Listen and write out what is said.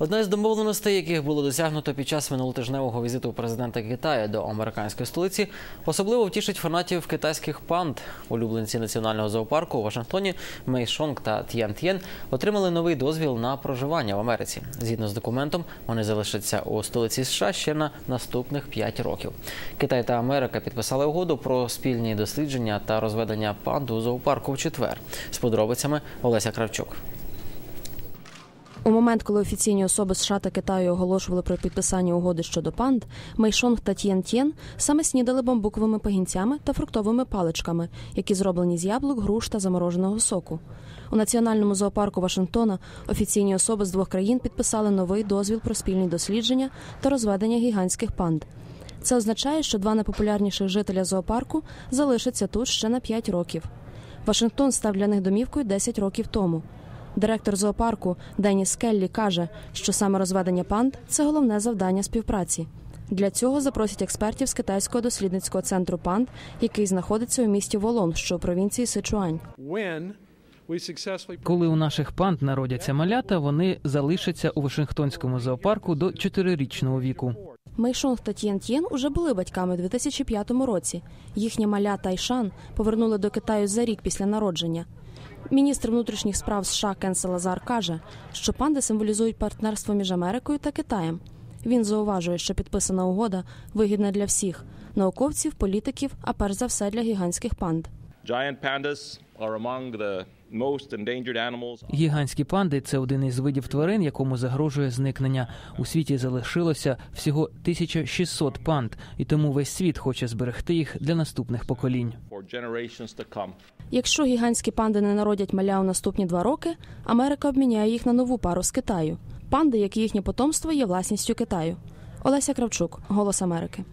Одна з домовленостей, яких було досягнуто під час минулотижневого візиту президента Китаю до американської столиці, особливо втішить фанатів китайських панд. Улюбленці національного зоопарку у Вашингтоні Мей Шонг та Т'ян Т'єн отримали новий дозвіл на проживання в Америці. Згідно з документом, вони залишаться у столиці США ще на наступних 5 років. Китай та Америка підписали угоду про спільні дослідження та розведення панд у зоопарку в четвер. З подробицями Олеся Кравчук. У момент, коли офіційні особи США та Китаю оголошували про підписання угоди щодо панд, Мейшонг та Т'єн Т'єн саме снідали бамбуковими пагінцями та фруктовими паличками, які зроблені з яблук, груш та замороженого соку. У національному зоопарку Вашингтона офіційні особи з двох країн підписали новий дозвіл про спільні дослідження та розведення гігантських панд. Це означає, що два найпопулярніших жителя зоопарку залишаться тут ще на 5 років. Вашингтон став для них домівкою 10 років тому. Директор зоопарку Деніс Келлі каже, що саме розведення панд це головне завдання співпраці. Для цього запросять експертів з китайського дослідницького центру панд, який знаходиться у місті Волон, що у провінції Сичуань. Коли у наших панд народяться малята, вони залишаться у Вашингтонському зоопарку до чотирирічного віку. Мейшонг та Т'єн Т'єн уже були батьками у 2005 році. Їхня маля Тайшан повернули до Китаю за рік після народження. Міністр внутрішніх справ США Кен Салазар каже, що панди символізують партнерство між Америкою та Китаєм. Він зауважує, що підписана угода вигідна для всіх науковців, політиків, а перш за все для гігантських панд. Giant pandas are among the most endangered animals. Гігантські панди це один із видів тварин, якому загрожує зникнення. У світі залишилося всього 1600 панд, і тому весь світ хоче зберегти їх для наступних поколінь. Якщо гігантські панди не народять маля у наступні два роки, Америка обміняє їх на нову пару з Китаю. Панди, як і їхнє потомство, є власністю Китаю. Олеся Кравчук, Голос Америки.